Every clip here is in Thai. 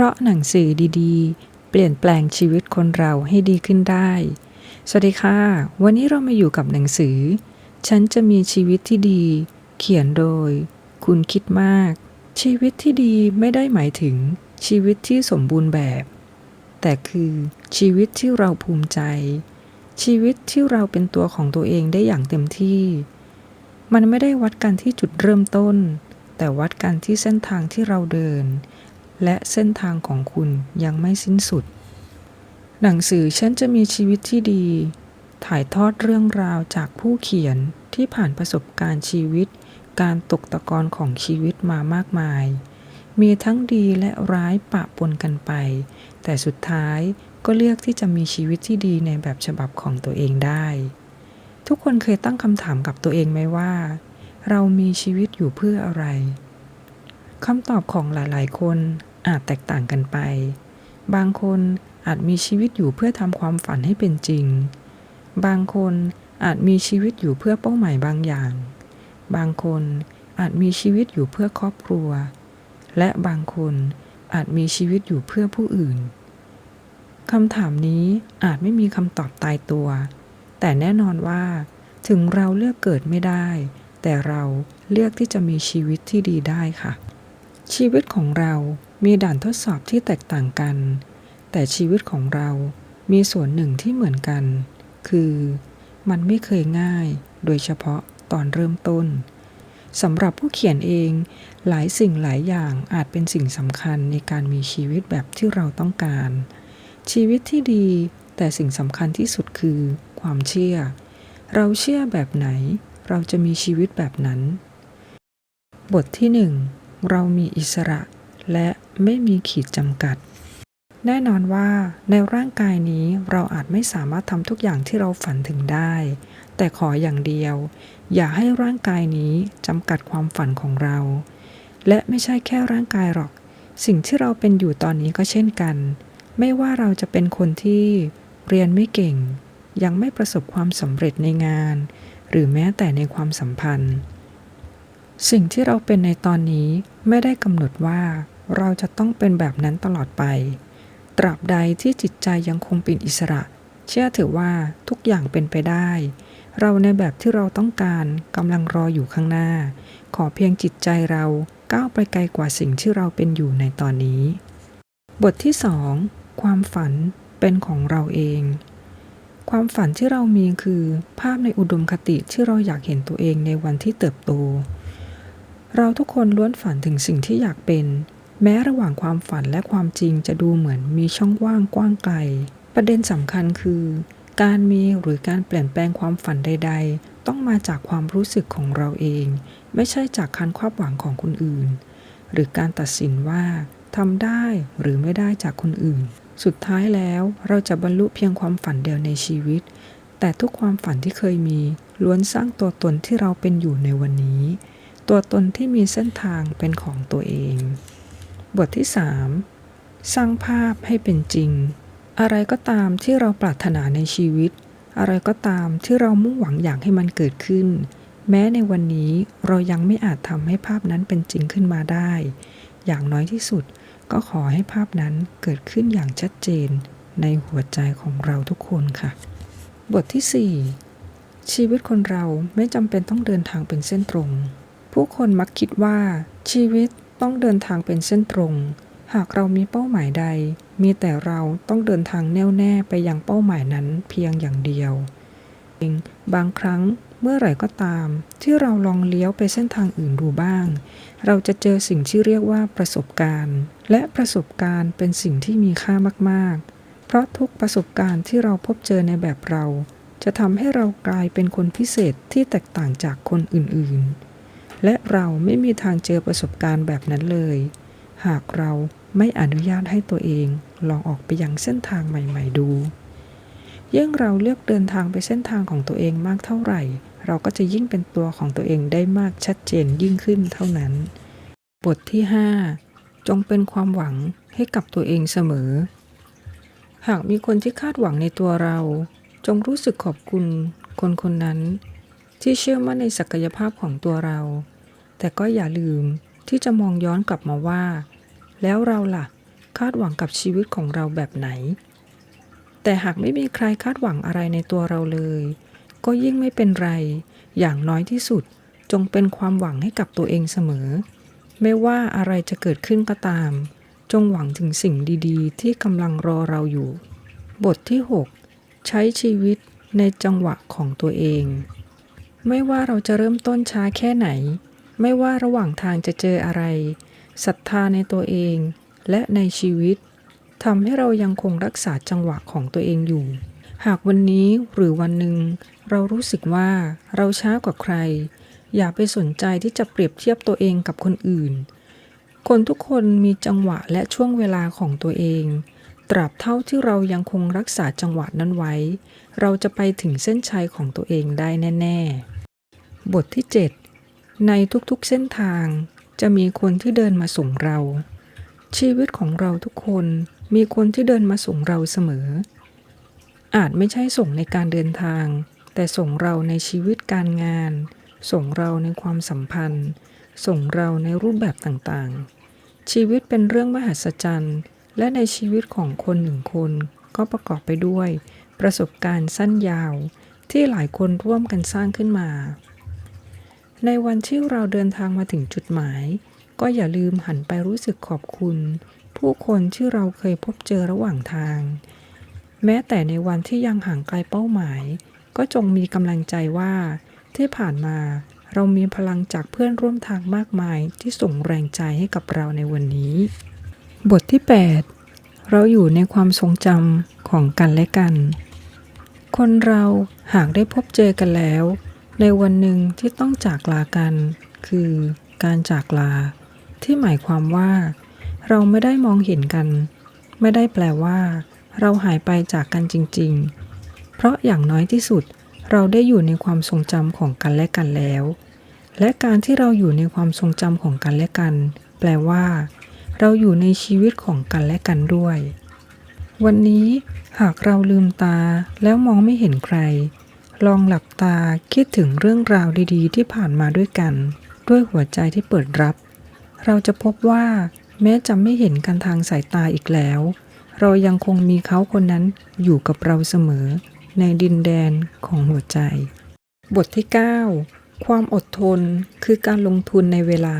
พราะหนังสือดีๆ เปลี่ยนแปลงชีวิตคนเราให้ดีขึ้นได้ สวัสดีค่ะ วันนี้เรามาอยู่กับหนังสือ ฉันจะมีชีวิตที่ดี เขียนโดย คุณคิดมาก ชีวิตที่ดีไม่ได้หมายถึงชีวิตที่สมบูรณ์แบบ แต่คือชีวิตที่เราภูมิใจ ชีวิตที่เราเป็นตัวของตัวเองได้อย่างเต็มที่ มันไม่ได้วัดกันที่จุดเริ่มต้น แต่วัดกันที่เส้นทางที่เราเดิน และเส้นทางของคุณยังไม่สิ้นสุด หนังสือฉันจะมีชีวิตที่ดี ถ่ายทอดเรื่องราวจากผู้เขียนที่ผ่านประสบการณ์ชีวิต การตกตะกอนของชีวิตมามากมาย มีทั้งดีและร้ายปะปนกันไป แต่สุดท้ายก็เลือกที่จะมีชีวิตที่ดีในแบบฉบับของตัวเองได้ ทุกคนเคยตั้งคำถามกับตัวเองไหมว่า เรามีชีวิตอยู่เพื่ออะไรคำตอบของหลาย ๆ คน อาจแตกต่างกันไป บางคนอาจมีชีวิตอยู่เพื่อทำความฝันให้เป็นจริง บางคนอาจมีชีวิตอยู่เพื่อเป้าหมายบางอย่าง บางคนอาจมีชีวิตอยู่เพื่อครอบครัว และบางคนอาจมีชีวิตอยู่เพื่อผู้อื่นคำถามนี้อาจไม่มีคำตอบตายตัว แต่แน่นอนว่า ถึงเราเลือกเกิดไม่ได้ แต่เราเลือกที่จะมีชีวิตที่ดีได้ค่ะ ชีวิตของเรามีด่านทดสอบที่แตกต่างกัน แต่ชีวิตของเรามีส่วนหนึ่งที่เหมือนกัน คือมันไม่เคยง่าย โดยเฉพาะตอนเริ่มต้นสำหรับผู้เขียนเองหลายสิ่งหลายอย่างอาจเป็นสิ่งสำคัญในการมีชีวิตแบบที่เราต้องการ ชีวิตที่ดีแต่สิ่งสำคัญที่สุดคือความเชื่อ เราเชื่อแบบไหน เราจะมีชีวิตแบบนั้น บทที่หนึ่ง เรามีอิสระและไม่มีขีดจำกัด แน่นอนว่าในร่างกายนี้เราอาจไม่สามารถทำทุกอย่างที่เราฝันถึงได้ แต่ขออย่างเดียว อย่าให้ร่างกายนี้จำกัดความฝันของเรา และไม่ใช่แค่ร่างกายหรอก สิ่งที่เราเป็นอยู่ตอนนี้ก็เช่นกัน ไม่ว่าเราจะเป็นคนที่เรียนไม่เก่ง ยังไม่ประสบความสำเร็จในงาน หรือแม้แต่ในความสัมพันธ์ สิ่งที่เราเป็นในตอนนี้ไม่ได้กำหนดว่าเราจะต้องเป็นแบบนั้นตลอดไป ตราบใดที่จิตใจยังคงเป็นอิสระ เชื่อถือว่าทุกอย่างเป็นไปได้ เราในแบบที่เราต้องการกำลังรออยู่ข้างหน้า ขอเพียงจิตใจเราก้าวไปไกลกว่าสิ่งที่เราเป็นอยู่ในตอนนี้ บทที่สองความฝันเป็นของเราเอง ความฝันที่เรามีคือ ภาพในอุดมคติที่เราอยากเห็นตัวเองในวันที่เติบโต เราทุกคนล้วนฝันถึงสิ่งที่อยากเป็น แม้ระหว่างความฝันและความจริงจะดูเหมือนมีช่องว่างกว้างไกล ประเด็นสำคัญคือ การมีหรือการเปลี่ยนแปลงความฝันใด ๆ ต้องมาจากความรู้สึกของเราเอง ไม่ใช่จากการครอบหวังของคนอื่น หรือการตัดสินว่าทำได้หรือไม่ได้จากคนอื่น สุดท้ายแล้วเราจะบรรลุเพียงความฝันเดียวในชีวิต แต่ทุกความฝันที่เคยมี ล้วนสร้างตัวตนที่เราเป็นอยู่ในวันนี้ ตัวตนที่มีเส้นทางเป็นของตัวเอง บทที่ 3 สร้างภาพให้เป็นจริง อะไรก็ตามที่เราปรารถนาในชีวิต อะไรก็ตามที่เรามุ่งหวังอยากให้มันเกิดขึ้น แม้ในวันนี้เรายังไม่อาจทำให้ภาพนั้นเป็นจริงขึ้นมาได้ อย่างน้อยที่สุดก็ขอให้ภาพนั้นเกิดขึ้นอย่างชัดเจน ในหัวใจของเราทุกคนค่ะ บทที่ 4 ชีวิตคนเราไม่จำเป็นต้องเดินทางเป็นเส้นตรง ผู้คนมักคิดว่าชีวิตต้องเดินทางเป็นเส้นตรง หากเรามีเป้าหมายใด มีแต่เราต้องเดินทางแน่วแน่ไปยังเป้าหมายนั้นเพียงอย่างเดียวบางครั้งเมื่อไหร่ก็ตาม ที่เราลองเลี้ยวไปเส้นทางอื่นดูบ้าง เราจะเจอสิ่งที่เรียกว่าประสบการณ์ และประสบการณ์เป็นสิ่งที่มีค่ามาก ๆ เพราะทุกประสบการณ์ที่เราพบเจอในแบบเรา จะทำให้เรากลายเป็นคนพิเศษที่แตกต่างจากคนอื่น ๆ และเราไม่มีทางเจอประสบการณ์แบบนั้นเลย หากเราไม่อนุญาตให้ตัวเองลองออกไปยังเส้นทางใหม่ ๆ ดู ยิ่งเราเลือกเดินทางไปเส้นทางของตัวเองมากเท่าไหร่ เราก็จะยิ่งเป็นตัวของตัวเองได้มากชัดเจนยิ่งขึ้นเท่านั้น บทที่ 5 จงเป็นความหวังให้กับตัวเองเสมอ หากมีคนที่คาดหวังในตัวเรา จงรู้สึกขอบคุณคนคนนั้น ที่เชื่อมั่นในศักยภาพของตัวเรา แต่ก็อย่าลืมที่จะมองย้อนกลับมาว่า แล้วเราล่ะ คาดหวังกับชีวิตของเราแบบไหน แต่หากไม่มีใครคาดหวังอะไรในตัวเราเลย ก็ยิ่งไม่เป็นไร อย่างน้อยที่สุด จงเป็นความหวังให้กับตัวเองเสมอ ไม่ว่าอะไรจะเกิดขึ้นก็ตาม จงหวังถึงสิ่งดีๆ ที่กำลังรอเราอยู่ บทที่ 6 ใช้ชีวิตในจังหวะของตัวเอง ไม่ว่าเราจะเริ่มต้นช้าแค่ไหน ไม่ว่าระหว่างทางจะเจออะไรศรัทธาในตัวเองและในชีวิตทำให้เรายังคงรักษาจังหวะของตัวเองอยู่ หากวันนี้หรือวันหนึ่ง เรารู้สึกว่าเราช้ากว่าใคร อย่าไปสนใจที่จะเปรียบเทียบตัวเองกับคนอื่น คนทุกคนมีจังหวะและช่วงเวลาของตัวเอง ตราบเท่าที่เรายังคงรักษาจังหวะนั้นไว้ เราจะไปถึงเส้นชัยของตัวเองได้แน่ ๆ บทที่ 7 ในทุกๆเส้นทางจะมีคนที่เดินมาส่งเรา ชีวิตของเราทุกคนมีคนที่เดินมาส่งเราเสมอ อาจไม่ใช่ส่งในการเดินทาง แต่ส่งเราในชีวิตการงาน ส่งเราในความสัมพันธ์ ส่งเราในรูปแบบต่างๆ ชีวิตเป็นเรื่องมหัศจรรย์ และในชีวิตของคนหนึ่งคนก็ประกอบไปด้วย ประสบการณ์สั้นยาว ที่หลายคนร่วมกันสร้างขึ้นมา ในวันที่เราเดินทางมาถึงจุดหมาย ก็อย่าลืมหันไปรู้สึกขอบคุณ ผู้คนที่เราเคยพบเจอระหว่างทาง แม้แต่ในวันที่ยังห่างไกลเป้าหมาย ก็จงมีกำลังใจว่า ที่ผ่านมาเรามีพลังจากเพื่อนร่วมทางมากมายที่ส่งแรงใจให้กับเราในวันนี้ บทที่ 8 เราอยู่ในความทรงจำของกันและกัน คนเราหากได้พบเจอกันแล้ว ในวันหนึ่งที่ต้องจากลากัน คือการจากลา ที่หมายความว่า เราไม่ได้มองเห็นกัน ไม่ได้แปลว่า เราหายไปจากกันจริง ๆ เพราะอย่างน้อยที่สุด เราได้อยู่ในความทรงจำของกันและกันแล้ว และการที่เราอยู่ในความทรงจำของกันและกัน แปลว่า เราอยู่ในชีวิตของกันและกันด้วย วันนี้หากเราลืมตาแล้วมองไม่เห็นใคร ลองหลับตาคิดถึงเรื่องราวดีๆ ที่ผ่านมาด้วยกัน ด้วยหัวใจที่เปิดรับ เราจะพบว่า แม้จะไม่เห็นกันทางสายตาอีกแล้ว เรายังคงมีเขาคนนั้นอยู่กับเราเสมอ ในดินแดนของหัวใจ บทที่ 9 ความอดทนคือการลงทุนในเวลา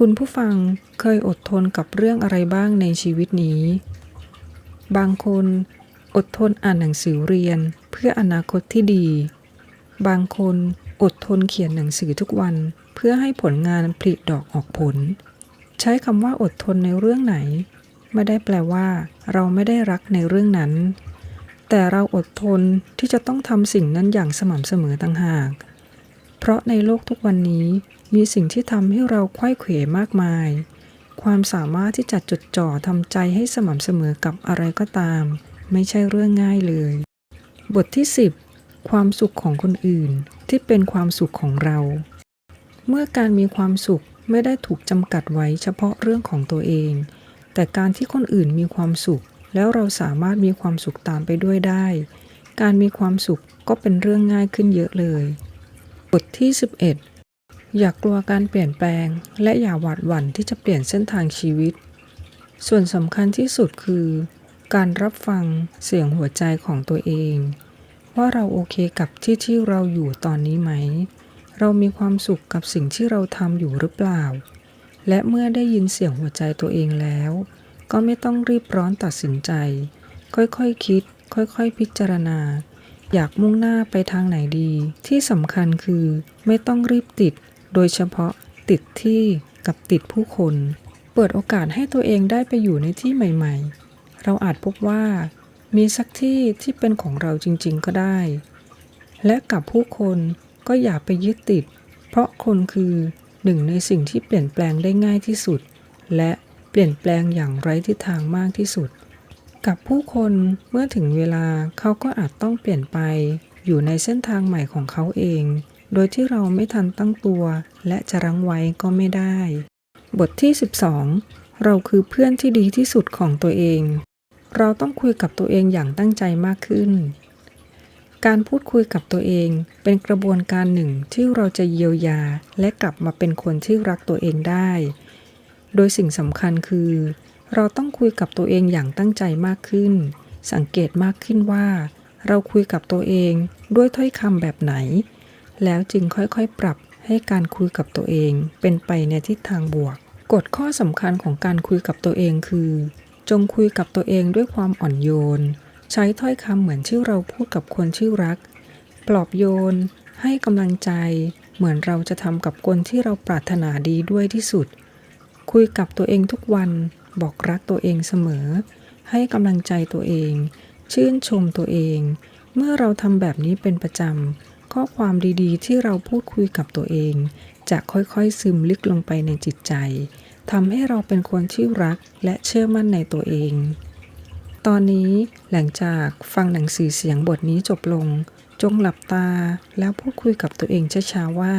คุณผู้ฟังเคยอดทนกับเรื่องอะไรบ้างในชีวิตนี้ บางคนอดทนอ่านหนังสือเรียนเพื่ออนาคตที่ดี บางคนอดทนเขียนหนังสือทุกวัน เพื่อให้ผลงานผลิดอกออกผล ใช้คำว่าอดทนในเรื่องไหน ไม่ได้แปลว่า เราไม่ได้รักในเรื่องนั้น แต่เราอดทนที่จะต้องทำสิ่งนั้นอย่างสม่ำเสมอต่างหาก เพราะในโลกทุกวันนี้ มีสิ่งที่ทำให้เราไขว้เขวมากมาย ความสามารถที่จะจดจ่อทำใจให้สม่ำเสมอกับอะไรก็ตาม ไม่ใช่เรื่องง่ายเลย บทที่ 10 ความสุขของคนอื่นที่เป็นความสุขของเรา เมื่อการมีความสุขไม่ได้ถูกจำกัดไว้เฉพาะเรื่องของตัวเอง แต่การที่คนอื่นมีความสุข แล้วเราสามารถมีความสุขตามไปด้วยได้ การมีความสุขก็เป็นเรื่องง่ายขึ้นเยอะเลย บทที่ 11 อย่ากลัวการเปลี่ยนแปลง และอย่าหวาดหวั่นที่จะเปลี่ยนเส้นทางชีวิต ส่วนสำคัญที่สุดคือ การรับฟังเสียงหัวใจของตัวเอง ว่าเราโอเคกับที่ที่เราอยู่ตอนนี้ไหม เรามีความสุขกับสิ่งที่เราทำอยู่หรือเปล่า และเมื่อได้ยินเสียงหัวใจตัวเองแล้ว ก็ไม่ต้องรีบร้อนตัดสินใจ ค่อยๆคคิด ค่อยๆ พิจารณา อยากมุ่งหน้าไปทางไหนดี ที่สำคัญคือไม่ต้องรีบติด โดยเฉพาะติดที่กับติดผู้คน เปิดโอกาสให้ตัวเองได้ไปอยู่ในที่ใหม่ ๆ เราอาจพบว่า มีสักที่ที่เป็นของเราจริง ๆ ก็ได้ และกับผู้คนก็อย่าไปยึดติด เพราะคนคือหนึ่งในสิ่งที่เปลี่ยนแปลงได้ง่ายที่สุด และเปลี่ยนแปลงอย่างไร้ทิศทางมากที่สุด กับผู้คนเมื่อถึงเวลาเขาก็อาจต้องเปลี่ยนไปอยู่ในเส้นทางใหม่ของเขาเอง โดยที่เราไม่ทันตั้งตัว และจะรั้งไว้ก็ไม่ได้ บทที่ 12 เราคือเพื่อนที่ดีที่สุดของตัวเอง เราต้องคุยกับตัวเองอย่างตั้งใจมากขึ้น การพูดคุยกับตัวเองเป็นกระบวนการหนึ่งที่เราจะเยียวยาและกลับมาเป็นคนที่รักตัวเองได้ โดยสิ่งสำคัญคือ เราต้องคุยกับตัวเองอย่างตั้งใจมากขึ้น สังเกตมากขึ้นว่า เราคุยกับตัวเองด้วยถ้อยคำแบบไหน แล้วจึงค่อยๆ ปรับให้การคุยกับตัวเอง เป็นไปในทิศทางบวก กฎข้อสำคัญของการคุยกับตัวเองคือ จงคุยกับตัวเองด้วยความอ่อนโยน ใช้ถ้อยคำเหมือนที่เราพูดกับคนที่รัก ปลอบโยน ให้กำลังใจ เหมือนเราจะทำกับคนที่เราปรารถนาดีด้วยที่สุด คุยกับตัวเองทุกวัน บอกรักตัวเองเสมอ ให้กำลังใจตัวเอง ชื่นชมตัวเอง เมื่อเราทำแบบนี้เป็นประจำ ข้อความดีๆ ที่เราพูดคุยกับตัวเอง จะค่อยๆซึมลึกลงไปในจิตใจทำให้เราเป็นคนที่รักและเชื่อมั่นในตัวเอง ตอนนี้หลังจากฟังหนังสือเสียงบทนี้จบลง จงหลับตาแล้วพูดคุยกับตัวเองช้าๆว่า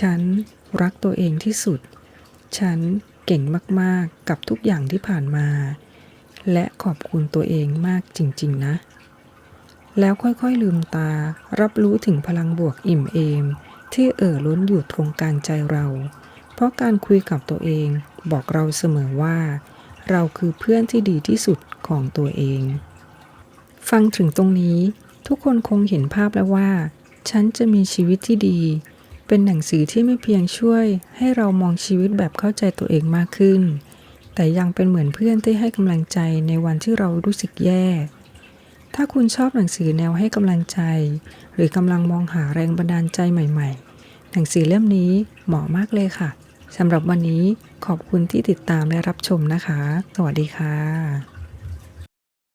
ฉันรักตัวเองที่สุด ฉันเก่งมากๆกับทุกอย่างที่ผ่านมา และขอบคุณตัวเองมากจริง ๆ นะ แล้วค่อยๆลืมตา รับรู้ถึงพลังบวกอิ่มเอม ที่เอ่อล้นอยู่ตรงกลางใจเรา เพราะการคุยกับตัวเองบอกเราเสมอว่า เราคือเพื่อนที่ดีที่สุดของตัวเอง ฟังถึงตรงนี้ ทุกคนคงเห็นภาพแล้วว่า ฉันจะมีชีวิตที่ดี เป็นหนังสือที่ไม่เพียงช่วย ให้เรามองชีวิตแบบเข้าใจตัวเองมากขึ้น แต่ยังเป็นเหมือนเพื่อนที่ให้กำลังใจในวันที่เรารู้สึกแย่ ถ้าคุณชอบหนังสือแนวให้กำลังใจ หรือกำลังมองหาแรงบันดาลใจใหม่ๆ หนังสือเล่มนี้เหมาะมากเลยค่ะสำหรับวันนี้ขอบคุณที่ติดตามและรับชมนะคะ สวัสดีค่ะ